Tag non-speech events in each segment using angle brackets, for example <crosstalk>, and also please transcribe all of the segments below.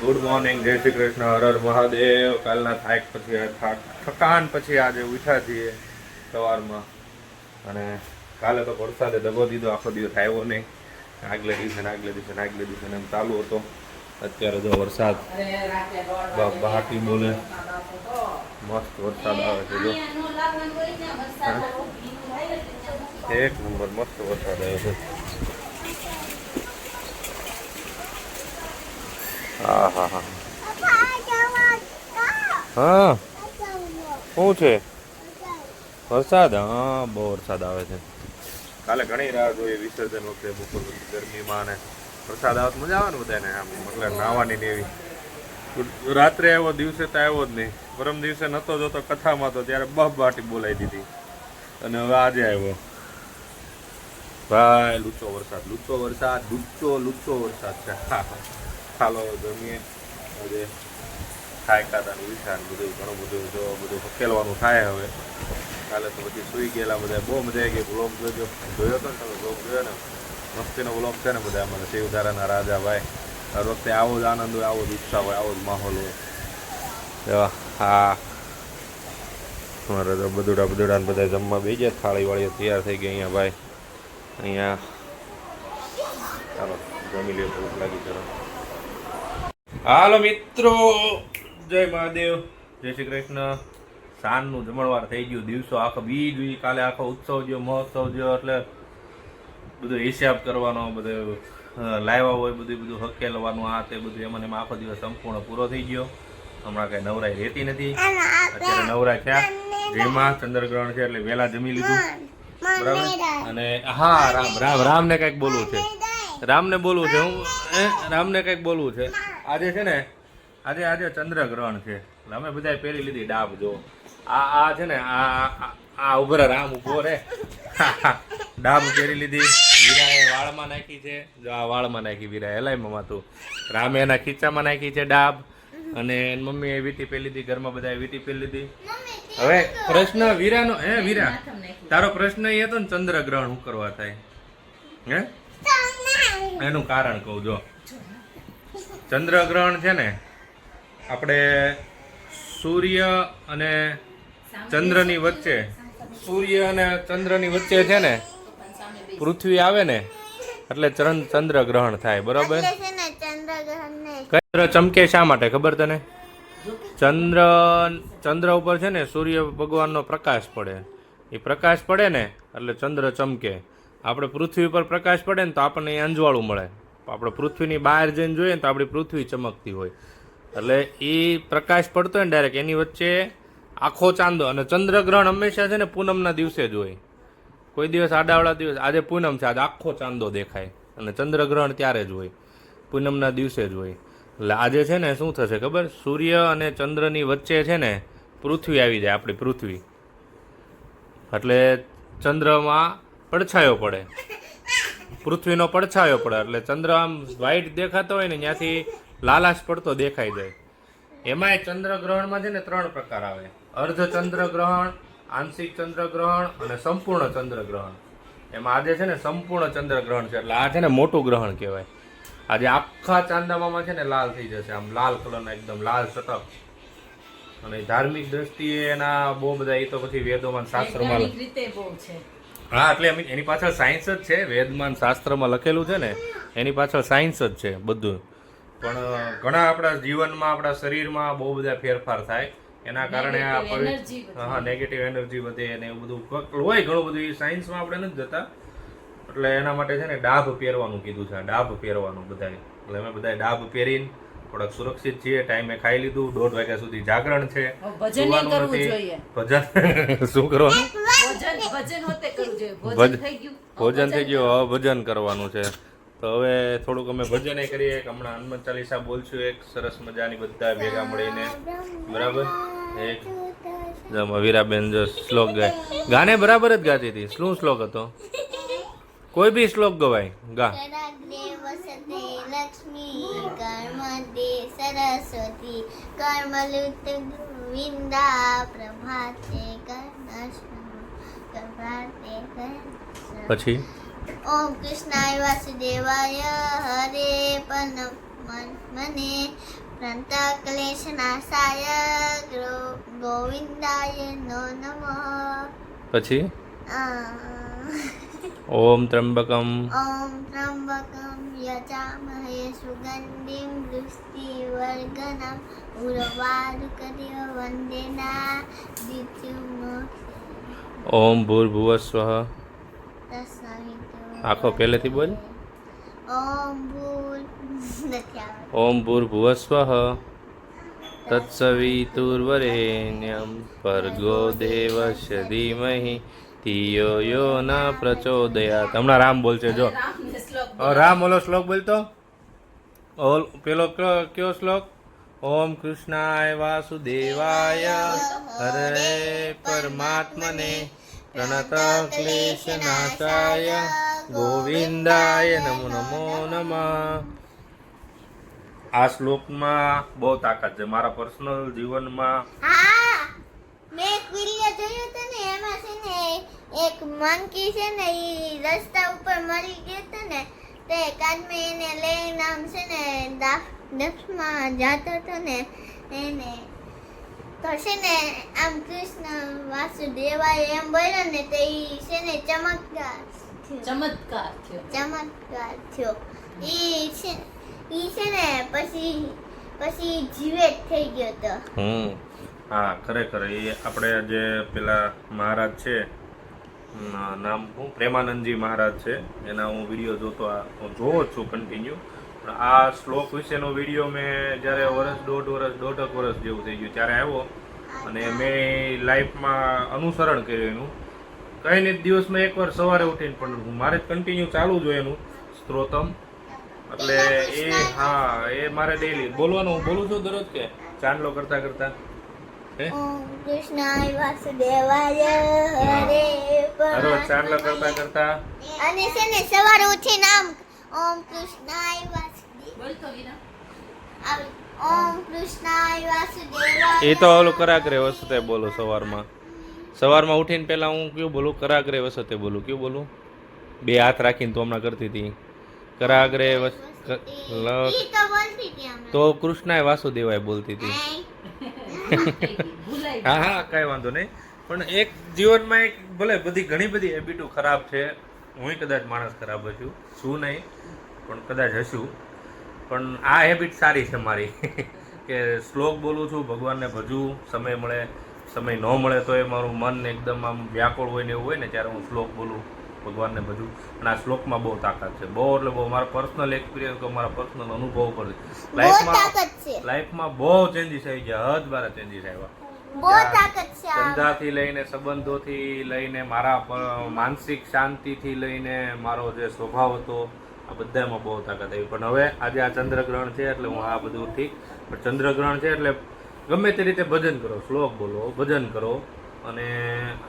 Good morning જય શ્રી કૃષ્ણ હર મહાદેવ. કાલના થાક પછી આ થાક થકાન પછી આજે ઉઠ્યા છીએ સવારમાં. અને કાલે તો વરસાદે દગો દીધો આખો દિવસ આવ્યો નહીં. આગલે દિવસે ને આગલે દિવસે ને આગલે દિવસે એમ ચાલુ હતો. અત્યારે જો વરસાદ બહાટી બોલે. મસ્ત વરસાદ આવે છે જો. એક નંબર મસ્ત વરસાદ આવ્યો છે. હા. હા હા હા શું છે? વરસાદ? હા બહુ વરસાદ આવે છે. કાલે ઘણી રાહ જોઈએ વિસર્જન વખતે બપોર ગરમીમાં ને વરસાદ આવે મજા આવે ને બધાને આમ એટલે નાવાની ને એવી. રાત્રે આવ્યો દિવસે તો આવ્યો જ નહીં. પરમ દિવસે નતો જોતો કથામાં તો ત્યારે બફ બાટી બોલાવી દીધી. અને હવે આજે આવ્યો. ભાઈ લુચ્ચો વરસાદ લુચ્ચો વરસાદ લુચ્ચો લુચ્ચો વરસાદ છે. હા હા. ચાલો જમીએ. જે ખાય કાતાનું વિચાર બધું, ઘણું બધું જો બધું ઉકેલવાનું થાય હવે. કાલે તો પછી સુઈ ગયેલા બધા. બહુ મજા આવી ગઈ. બ્લોગ જોજો. જોયો તો ને તમે બ્લોગ જોયો ને? મસ્તીનો બ્લોગ છે ને બધા મને શિવધારાના રાજા ભાઈ દર વખતે આવો જ આનંદ હોય, આવો જ ઉત્સાહ હોય, આવો જ માહોલ હોય. હા. મારે તો બધુડા બધુડા બધા જમવા બે ગયા. થાળી વાળી તૈયાર થઈ ગઈ અહીંયા ભાઈ. અહીંયા. ચાલો, જમી લ્યો, ભૂખ લાગી ચલો હાલો મિત્રો, જય મહાદેવ, જય શ્રી કૃષ્ણ. સાંજનું જમણવાર થઈ ગયું, દિવસો આખો બીજ, કાલે આખો ઉત્સવ ગયો, મહોત્સવ ગયો, એટલે બધો હિસાબ કરવાનો, બધો લાવ્યા હોય, બધું બધું હકેલવાનું, આ તે બધું એમાં એમાં આખો દિવસ સંપૂર્ણ પૂરો થઈ ગયો. હમણાં કઈ નવરાઈ રહેતી નથી. અત્યારે નવરા થયા. જેમાં ચંદ્રગ્રહણ છે, એટલે વહેલા જમી લીધું. બરાબર? અને હા, રામ રામ, રામને કંઈક બોલવું છે. રામને બોલવું છે હું? રામને કંઈક બોલવું છે. આજે છે ને આજે આજે ચંદ્રગ્રહણ છે. એટલે અમે બધાએ પહેરી લીધી ડાબ જો. આ આ છે ને આ આ- ઉભરા રામ ઊભો રે <laughs> ડાબ પહેરી લીધી. વીરાએ વાળમાં નાખી છે. જો આ વાળમાં નાખી વીરાએ. એલાયમાં તું. રામે એના ખીચામાં નાખી છે ડાબ. અને મમ્મીએ વીટી પહેરી લીધી. ઘરમાં બધાએ વીટી પહેરી લીધી. હવે પ્રશ્ન વીરાનો હે વીરા તારો પ્રશ્ન એ હતો ને ચંદ્રગ્રહણ શું કરવા થાય? હે? એનું કારણ કહું જો. ચંદ્રગ્રહણ છે ને આપણે સૂર્ય અને ચંદ્રની વચ્ચે સૂર્ય અને ચંદ્રની વચ્ચે છે ને પૃથ્વી આવે ને એટલે ચંદ્ર ચંદ્રગ્રહણ થાય બરોબર? ચંદ્ર ચમકે શા માટે ખબર તને? ચંદ્ર ચંદ્ર ઉપર છે ને સૂર્ય ભગવાનનો પ્રકાશ પડે. એ પ્રકાશ પડે ને એટલે ચંદ્ર ચમકે. આપણે પૃથ્વી ઉપર પ્રકાશ પડે ને તો આપણને અંજવાળું મળે. આપણે પૃથ્વીની બહાર જઈને જોઈએ ને તો આપણી પૃથ્વી ચમકતી હોય. એટલે એ પ્રકાશ પડતો હોય ને ડાયરેક્ટ એની વચ્ચે આખો ચાંદો અને ચંદ્રગ્રહણ હંમેશા છે ને પૂનમના દિવસે જ હોય. કોઈ દિવસ આડાવડા દિવસ, આજે પૂનમ છે, આજે આખો ચાંદો દેખાય અને ચંદ્રગ્રહણ ત્યારે જ હોય. પૂનમના દિવસે જ હોય. એટલે આજે છે ને શું થશે ખબર? સૂર્ય અને ચંદ્રની વચ્ચે છે ને પૃથ્વી આવી જાય, આપણી પૃથ્વી. એટલે ચંદ્રમાં પડછાયો પડે. પૃથ્વીનો પડછાયો પડે, એટલે ચંદ્ર આમ વ્હાઈટ દેખાતો હોય ને, ત્યાંથી લાલાશ પડતો દેખાઈ જાય. એમાંય ચંદ્રગ્રહણમાં છે ને ત્રણ પ્રકાર આવે. અર્ધ ચંદ્રગ્રહણ, આંશિક ચંદ્રગ્રહણ અને સંપૂર્ણ ચંદ્રગ્રહણ. એમાં આજે છે ને સંપૂર્ણ ચંદ્રગ્રહણ છે, એટલે આ છે ને મોટું ગ્રહણ કહેવાય. આજે આખા ચાંદામામાં છે ને લાલ થઈ જશે, આમ લાલ કલરના એકદમ લાલ સતક અને ધાર્મિક દ્રષ્ટિએ એના બહુ બધા, એ તો પછી વેદોમાં શાસ્ત્રોમાં રીતે બહુ છે. હા એટલે એની પાછળ સાયન્સ જ છે. વેદમાન શાસ્ત્રમાં લખેલું છે ને એની પાછળ સાયન્સ જ છે બધું. પણ ઘણા આપણા જીવનમાં આપણા શરીરમાં બહુ બધા ફેરફાર થાય. એના કારણે આ. હા નેગેટિવ એનર્જી વધે અને એવું બધું હોય ઘણું બધું. એ સાયન્સમાં આપણે નથી જતા. એટલે એના માટે છે ને ડાભ પહેરવાનું કીધું છે. ડાભ પહેરવાનું બધાએ. એટલે અમે બધાએ ડાભ પહેરીને થોડાક સુરક્ષિત છીએ. ટાઈમે ખાઈ લીધું. દોઢ વાગ્યા સુધી જાગરણ છે. ભજન <laughs> શું કરવાનું? ભજન થઈ ગયું. ભોજન થઈ ગયું હવે ભજન કરવાનું છે. તો હવે થોડુંક અમે ભજન કરીએ. એક હમણાં હનુમાન ચાલીસા બોલશું. એક સરસ મજાની બધા ભેગા મળીને. બરાબર? એક જમા વીરાબેન જો શ્લોક ગાય. ગાને બરાબર જ ગાતી હતી. શું શ્લોક હતો? કોઈ બી શ્લોક ગવાય. ગા. લક્ષ્મી કર્મદે સરસ્વતી કર્મલુત વિંદા પ્રભાતે કર્ણશ્રમ પછી? ઓમ કૃષ્ણાય વાસુદેવાય હરે પન મને પ્રાંત ક્લેશ નાશાય ગોવિંદાય નો નમઃ. પછી? ઓમ ત્રંબકમ ઓમ ત્રંબકમ યજામહે સુગંધિમ વૃષ્ટિવર્ગનમ ઉર્વારુકરિવ વંદેના દિત્યુમોક્ષ ઓમ ભૂર્ભુવસ્વ તસ્સવિતુ આખો પહેલેથી બોલ. ઓમ આવડતું. ભૂર્ભુવસ્વ તત્સવિતુર્વરેણ્યમ ભર્ગો દેવ ધીમહિ. ધિયો યો ન પ્રચોદયાત. હમણાં રામ બોલશે જો. રામ ઓલો શ્લોક બોલતો? ઓલ પેલો કયો કયો શ્લોક? ઓમ કૃષ્ણાય વાસુદેવાય. હરે પરમાત્મને પ્રણત ક્લેશનાશાય. ગોવિંદાય નમો નમો નમઃ. આ શ્લોકમાં બહુ તાકાત છે. મારા પર્સનલ જીવનમાં મેં એક વીડિયો ને, એમાં છે ને એક મંકી છે ને એ રસ્તા ઉપર મરી ગયો હતો ને, તે કાલ મેં એને લઈને છે ને દક્ષમાં જતો હતો ને એને તો છે ને આમ કૃષ્ણ વાસુદેવાય એમ બોલ્યો ને તે ઈ છે ને ચમત્કાર ચમત્કાર થયો. ચમત્કાર થયો. ઈ છે ઈ છે ને પછી પછી જીવે થઈ ગયો તો. હમ. હા ખરેખર એ આપણે જે પેલા મહારાજ છે નામ હું પ્રેમાનંદજી મહારાજ છે. એના હું વીડિયો જોતો આ હું જોવો છું કન્ટિન્યુ પણ આ શ્લોક વિશેનો વીડિયો મેં જ્યારે વર્ષ દોઢ વર્ષ દોઢક વર્ષ જેવું થઈ ગયું ત્યારે આવ્યો અને મેં લાઈફમાં અનુસરણ કર્યું એનું. કઈ નહીં દિવસમાં એકવાર સવારે ઉઠીને પણ મારે કન્ટિન્યુ ચાલુ જ હોય એનું સ્ત્રોતમ. એટલે એ હા એ મારે ડેલી બોલવાનું હું બોલું છું દરરોજ કે? ચાંદલો કરતા કરતા. કૃષ્ણાય વાસુદેવાય હરે ચાંદલો કરતા. કરતા. અને છે ને સવારે ઉઠીને આમ ઓમ કૃષ્ણાય વાસુદેવ. એ તો ઓલું કરાગ્રે વસતે બોલો સવારમાં. સવારમાં ઉઠીને પહેલાં હું કયું બોલું? કરાગ્રે વસતે બોલું. કયું બોલું? બે હાથ રાખીને તો હમણાં કરતી હતી. કરાગ્રે લ- તો કૃષ્ણાય વાસુદેવાય બોલતી હતી. હા હા કાંઈ વાંધો નહીં. પણ એક જીવનમાં એક ભલે બધી ઘણી બધી હેબિટો ખરાબ છે. હું કદાચ માણસ ખરાબ છું. છું નહીં? પણ કદાચ હશું. પણ આ હેબિટ સારી છે મારી. <laughs> કે શ્લોક બોલું છું ભગવાનને ભજવું સમય મળે સમય ન મળે તો એ મારું મન એકદમ આમ વ્યાકુળ હોય ને એવું હોય ને ત્યારે હું શ્લોક બોલું ભગવાનને ભજવું. અને આ શ્લોકમાં બહુ તાકાત છે. બહુ એટલે બહુ મારા પર્સનલ એક્સપિરિયન્સ મારા પર્સનલ અનુભવ પર લાઈફમાં લાઈફમાં બહુ ચેન્જીસ આવી ગયા. હદ બારા ચેન્જીસ આવ્યા. બહુ તાકાત છે ધંધાથી લઈને સંબંધોથી લઈને મારા માનસિક શાંતિથી લઈને મારો જે સ્વભાવ હતો આ બધામાં બહુ તાકાત આવી. પણ હવે આજે આ ચંદ્રગ્રહણ છે એટલે હું આ બધું ઠીક પણ ચંદ્રગ્રહણ છે એટલે ગમે તે રીતે ભજન કરો શ્લોક બોલો ભજન કરો. અને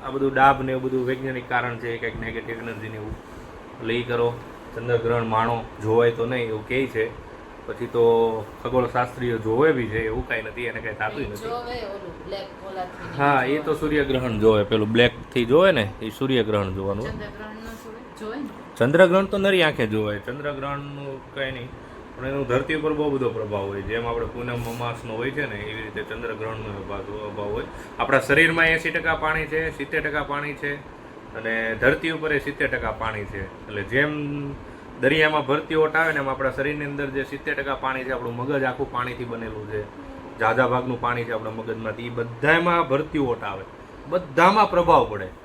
આ બધું ડાબ ને એવું બધું વૈજ્ઞાનિક કારણ છે કંઈક નેગેટિવ એનર્જીને એવું. એટલે એ કરો. ચંદ્રગ્રહણ માણો જોવાય તો નહીં એવું કહે છે. પછી તો ખગોળશાસ્ત્રીઓ જોવે બી છે એવું કાંઈ નથી એને કાંઈ થતું નથી. હા એ તો સૂર્યગ્રહણ જોવે. પેલું બ્લેકથી જોવે ને એ સૂર્યગ્રહણ જોવાનું. ચંદ્રગ્રહણ તો નરી આંખે જોવાય, ચંદ્રગ્રહણનું કંઈ નહીં. પણ એનું ધરતી ઉપર બહુ બધો પ્રભાવ હોય. જેમ આપણે પૂનમ અમાસનો હોય છે ને, એવી રીતે ચંદ્રગ્રહણનો અભાવ હોય. આપણા શરીરમાં એંસી ટકા પાણી છે, સિત્તેર ટકા પાણી છે, અને ધરતી ઉપર એ સિત્તેર ટકા પાણી છે. એટલે જેમ દરિયામાં ભરતી ઓટ આવે ને, એમ આપણા શરીરની અંદર જે સિત્તેર ટકા પાણી છે, આપણું મગજ આખું પાણીથી બનેલું છે. ઝાઝા ભાગનું પાણી છે આપણા મગજમાંથી. એ બધામાં ભરતી ઓટ આવે. બધામાં પ્રભાવ પડે.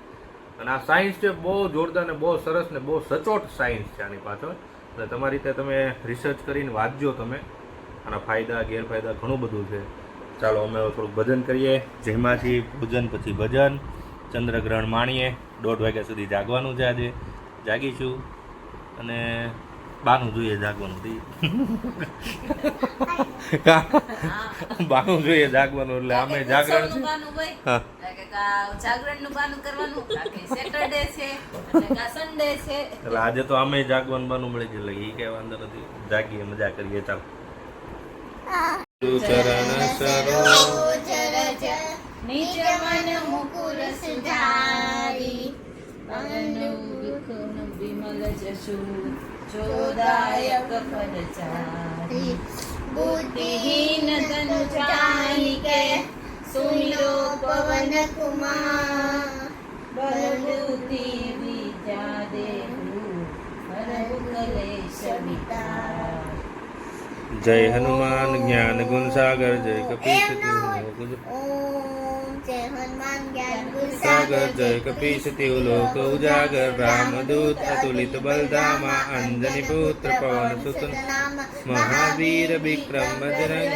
અને આ સાયન્સ છે, બહુ જોરદાર ને બહુ સરસ ને બહુ સચોટ સાયન્સ છે આની પાછળ. એટલે તમારી રીતે તમે રિસર્ચ કરીને વાંચજો તમે. આના ફાયદા, ગેરફાયદા ઘણું બધું છે. ચાલો અમે થોડુંક ભજન કરીએ. જેમાંથી પૂજન પછી ભજન. ચંદ્રગ્રહણ માણીએ. દોઢ વાગ્યા સુધી જાગવાનું છે આજે. જાગીશું. અને બાનું જોઈએ જાગવાનું થી બાનું જોઈએ જાગવાનું એટલે અમે જાગરણ છે બાનું હોય હા કે કા જાગરણનું બાનું કરવાનું સેટરડે છે એટલે સન્ડે છે એટલે આજે તો અમે જાગવાનું બાનું મળી ગયું એટલે એ કઈ વાંધો નથી જાગીએ મજા કરીએ ચાલ ચરણ સરોજ રજ નીચ મન મુકુર સુધારી અનનું વિખુન વિમલ જશુ જોદાયક પરચારી બુદ્ધિહીન તનુ જાનિકે સુનિલો પવન કુમાર બલબુદ્ધિ વિદ્યા દેહુ હરમુકલે સવિતા જય હનુમાન જ્ઞાન ગુણ સાગર જય કપિલ ગુજ જય હનુમાન જ્ઞાન ગુણ સાગર જય કપીશ લોક ઉજાગર રામદૂત અતુલિત બલધામા અંજની પુત્ર પવન સુત મહાવીર વિક્રમ બજરંગ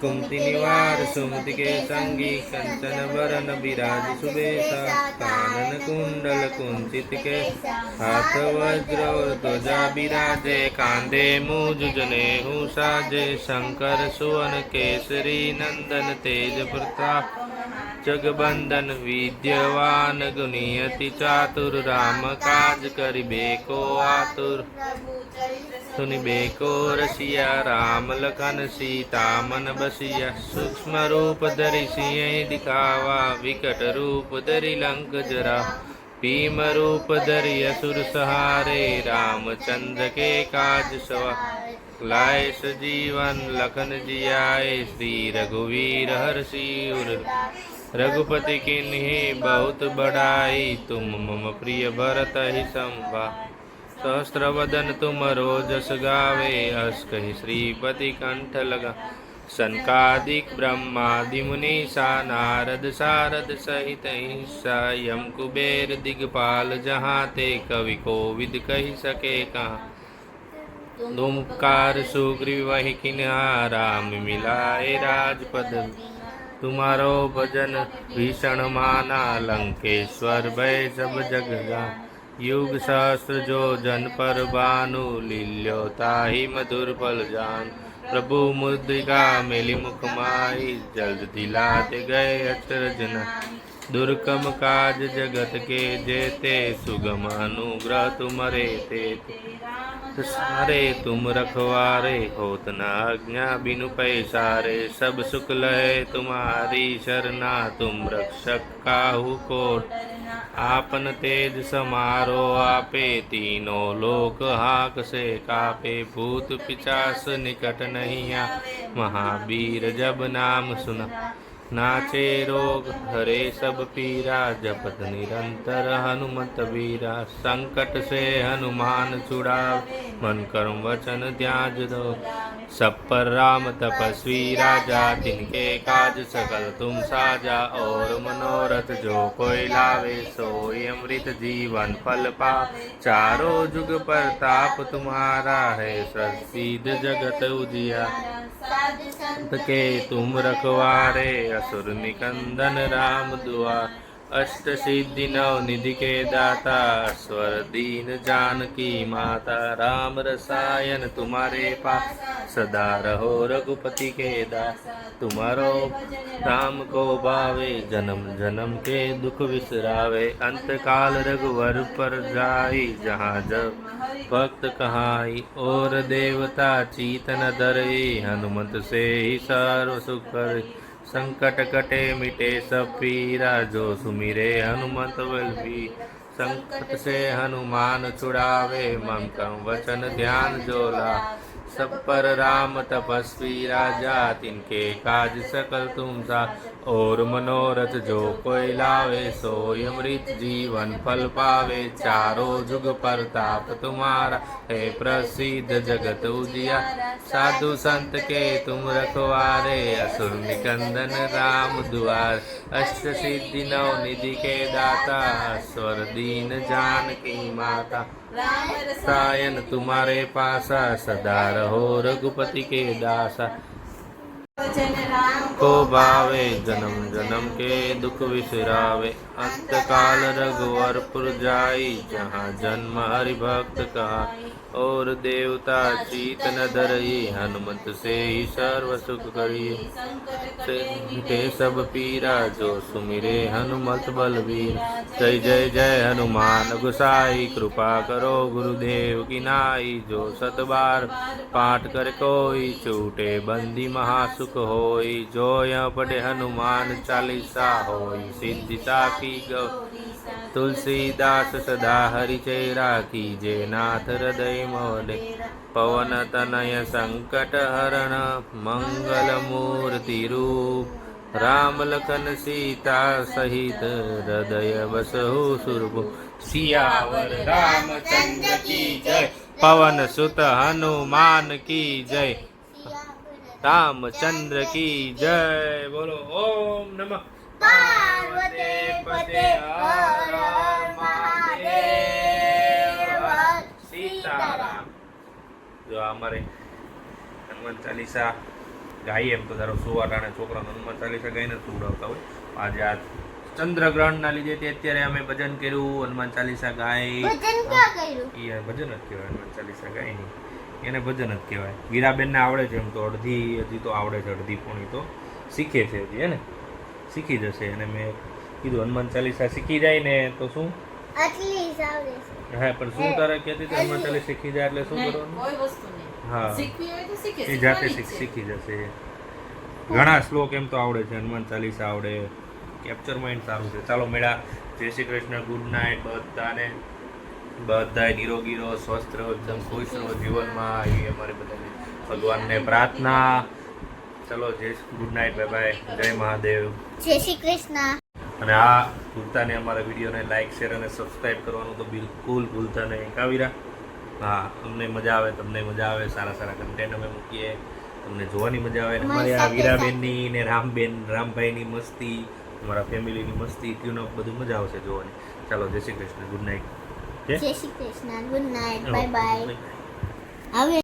કુંતી નિવાર સુમતિ કે સંગી કંચન વરન બિરાજ સુબેસા કાનન કુંડલ કુંચિત કે હાથ વજ્ર ઓર ધ્વજા બિરાજે કાંધે મુજ જને હું સાજે શંકર સુવન કેસરી નંદન તેજ પ્રતાપ જગબંધન વિદ્યવાન ગુણિયતિ ચાતુર રામ કાજ કરી બેકો આતુર સુની બેકો રસિયા રામ લખન સીતા મન બસિયા સૂક્ષ્મ રૂપ ધરી સિંહ દિખાવા વિકટ રૂપ ધરી લંક જરા ભીમ રૂપ ધરી અસુર સહારે રામચંદ્ર કે કાજ સવા લાય સજીવન લખન જિયાય શ્રી રઘુવીર હરસિ ઉર रघुपति किन्हीं बहुत बढ़ाई तुम मम प्रिय भरत ही संभा सहस्त्र वदन तुम रोजस गावे हस कहि श्रीपति कंठ लगा सनकादिक ब्रह्मादि मुनीसा नारद सारद सहित ईसा यम कुबेर दिगपाल जहाँ ते कवि कोविद कही सके कहाँ तुमकार सुग्रीव वही किनारा मिलाए राजपद તુમારો ભજન ભીષણ માના લંકેશ્વર ભય સબ જગગા યુગ સહસ્ર જો જન પર બાનુ લીલ્યો તાહી મધુર ફલ જાન. પ્રભુ મુદ્રિકા મેલી મુખ માઈ જલ્દ દિલા તે ગયે અચરજના દુર્ગમ કાજ જગત કે જે તે સુગમ અનુગ્રહ તુમરે તે સારે તુમ રખવારે હોત ન આજ્ઞા બિનુ પૈસારે સબ સુખ લહે તુમારી શરના તુમ રક્ષક કાહુ કોટ. આપન તેજ સમારો આપે તીનો લોક હાક સે કાપે ભૂત પિચાસ નિકટ નહીં મહાબીર જબ નામ સુના नाचे रोग हरे सब पीरा जपत निरंतर हनुमत वीरा संकट से हनुमान छुड़ाव मन कर्म वचन त्याज दो। सब पर राम तपस्वी राजा तिनके काज सकल तुम साजा और मनोरथ जो कोई लावे सोई अमृत जीवन फल पा। चारों जुग पर ताप तुम्हारा है प्रसिद्ध जगत उजिया। के तुम रखवारे असुर निकंदन राम दुआ अष्ट सिद्धि नव निधि के दाता स्वर दीन जानकी माता राम रसायन तुम्हारे पास सदा रहो रघुपति के दास तुम्हारो राम को भावे जन्म जन्म के दुख विसरावे अंत काल रघुवर पर जाई जहाँ जब भक्त कहाई और देवता चीतन धरई हनुमत से ही सर्व सुख करे સંકટ કટે મિટે સબ પીરાજો સુમિરે, હનુમંત વલ્લભી. સંકટ સે હનુમાન છુડાવે મમકમ વચન ધ્યાન જોલા. सब पर राम तपस्वी राजा तिनके काज सकल तुम सा और मनोरथ जो कोई लावे सोई अमृत जीवन फल पावे। चारों जुग पर ताप तुम्हारा है प्रसिद्ध जगत उजिया। साधु संत के तुम रखवारे असुर निकंदन राम दुआर। अष्ट सिद्धि नव निधि के दाता स्वर दीन जान की माता सायन तुम्हारे पासा सदा રહો રઘુપતિ કે દાસા को भावे जन्म जन्म के दुख विसरावे अंत अंतकाल रघुवरपुर जाई जहाँ जन्म हरि भक्त का और देवता चीत न धरई हनुमत से ही सर्व सुख करिए ते सब पीरा जो सुमिरे हनुमत बलवीर जय जय जय हनुमान गुसाई कृपा करो गुरुदेव की नाई जो सत बार पाठ कर कोई छूटे बंदी महासुख હોય જોય પડે હનુમાન ચાલીસા હોય, સિદ્ધિ તાકી તુલસીદાસ સદા હરિચય રાખી જે નાથ હૃદય મોડે. પવન તનય સંકટ હરણ, મંગલ મૂર્તિ રૂપ. રામ લખન સીતા સહિત હૃદય બસહુ સુરભુ. સિયાવર રામચંદ્ર કી જય. પવન સુત હનુમાન કી જય. રામચંદ્ર કી જય. બોલો ઓમ નમઃ. પાર્વતી પતે હર મહાદેવ. સીતારામ. જો અમારે હનુમાન ચાલીસા ગાઈએ એમ તો ધારો સુવાટાણે છોકરાને હનુમાન ચાલીસા ગાઈને સુવડાવતા હોય. આજે આ ચંદ્રગ્રહણના લીધે તે અત્યારે અમે ભજન કર્યું હનુમાન ચાલીસા ગાય ભજન જ કહેવાય હનુમાન ચાલીસા ગાય નહીં એને ભજન જ કહેવાય. વીરાબેનને આવડે છે એમ તો અડધી હજી તો આવડે છે અડધી પોણી તો શીખે છે હજી હે ને? શીખી જશે. અને મેં કીધું હનુમાન ચાલીસા શીખી જાય ને તો શું? આટલી જ આવડે છે. હા પણ શું તારે કહેતી હતી હનુમાન ચાલીસ શીખી જાય એટલે શું કરવાનું? કોઈ વસ્તુ નહીં. હા. એ જાતે. શીખી જશે. ઘણા શ્લોક એમ તો આવડે છે હનુમાન ચાલીસા આવડે. કેપ્ચર માઇન્ડ સારું છે. ચાલો મેળા. જય શ્રી કૃષ્ણ. ગુડ નાઇટ બધાને. બધાય નિરોગી રહો સ્વસ્થ રહો એકદમ ખુશ રહો જીવનમાં. એ અમારે બધાને ભગવાનને પ્રાર્થના. ચલો જય ગુડ નાઇટ બાય બાય. જય મહાદેવ. જય શ્રી કૃષ્ણ. અને આ ભૂલતા નહીં અમારા વિડીયોને લાઇક શેર અને સબસ્ક્રાઇબ કરવાનું તો બિલકુલ ભૂલતા નહીં. કાવીરા હા અમને મજા આવે તમને મજા આવે સારા સારા કન્ટેન્ટ અમે મૂકીએ. તમને જોવાની મજા આવે. અમારી આ વીરાબેનની ને રામબેન રામભાઈની મસ્તી અમારા ફેમિલીની મસ્તી ટ્યુન બધું મજા આવશે જોવાની. ચાલો જય Shri Krishna. Good night Jai Shri Krishna good night bye bye હવે